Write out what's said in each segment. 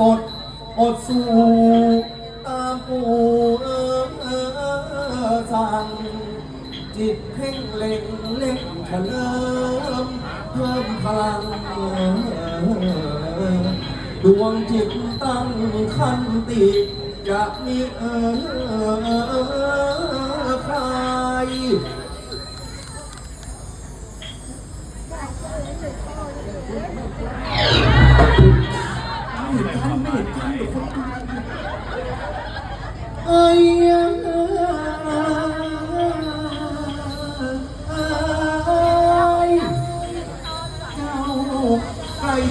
สดอดสู้ตามปู่เออเออสั่งจิตเพ่งเล็งเล็งเฉลิมเพิ่มพลังเออดวงจิตตั้งขันติจะมีเออใคร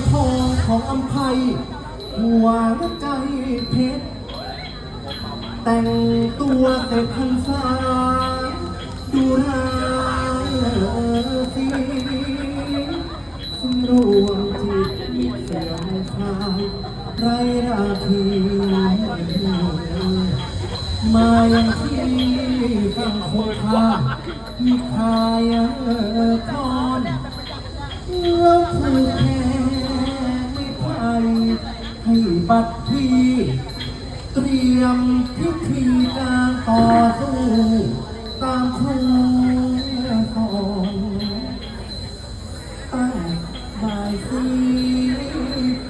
ทองของอำไพหัวใจเพชร แต่งตัวแต่พันษาดูร้ายสีสำรวมจิตเสียงคลายไรราคีมายังที่ฟังคงคามีคายทอนแล้วผูกแขนไม่ไพ่ ให้บัดพี่เตรียมพิธีการต่อสู้ตามครูสอนตั้งบายสี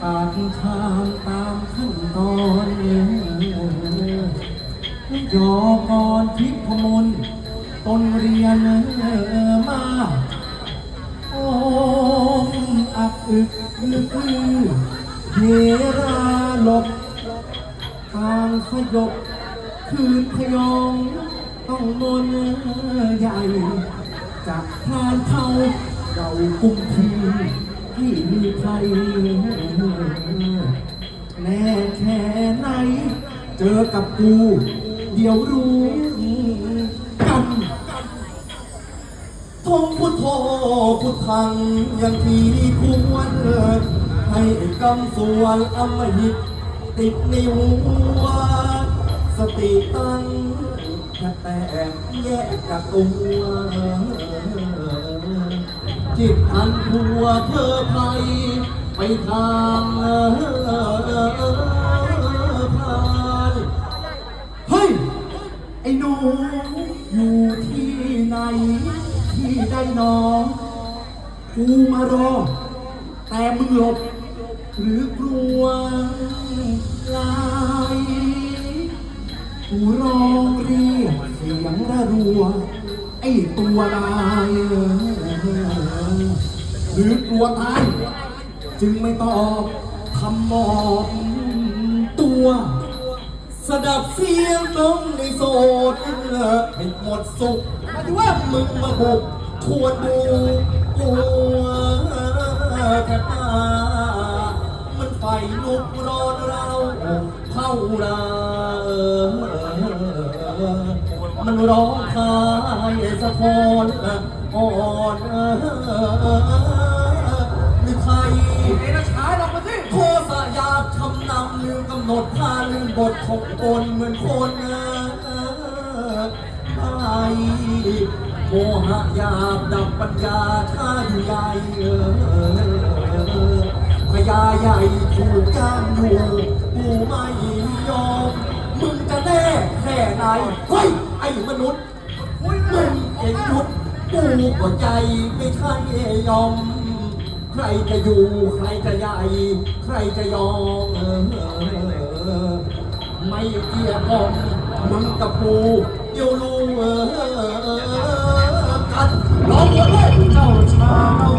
ปากชามตามขั้นตอนยอกรทิพมนต้นเรียนมาโอมอักอึกลึกลือ เฮราหลบทางสยบคืนพยองต้องมนใหญ่จากทานเท่าเรากุมพีให้มีใครแน่แค่ไหน เจอกับกู เดี๋ยวรู้กันทงพุทโธพุทธังยังที่ควร ให้กำสวนอมหิตติดในหัวสติตั้งแค่แตกแยกจากตัวจิตทันทัวเธอไปไปทางผ่านเฮ้ย ไอ้หนูอยู่ที่ไหน ที่ได้น้อง กูมารอ แต่มึงหลบ หรือกลัวลายกูร้องเรียกเสียงระรัว ไอ้ตัวลายหรือกลัวตายจึงไม่ตอบคำหมอบตัว สดับเสียงน้องในโสดให้หมดสุขหมายถึงว่ามึงมาบุกทวนดูกลัวแค่ตามัน ไฟลุกร้อนเราเข้าราเออมันร้องคายสะท้อนอ่อนหรือใครเอ็นช้าลงมาสิโคสะยาบคำนำลืมกำหนดพาลืมบทของตนเหมือนคนตายโมหะยาบดับปัญญาท่าใหญ่ ยาใหญ่ถูกจ้างหนูกูไม่ยอมมึงจะแน่แค่ไหนเฮ้ยไอ้มนุษย์มึงเห็นยุดกูหัวใจไม่ใช่ยอม ใครจะอยู่ใครจะใหญ่ ใครจะยอมไม่เกี่ยงกันมึงกับกูเดี๋ยวรู้กันร้องเลยเจ้าชาว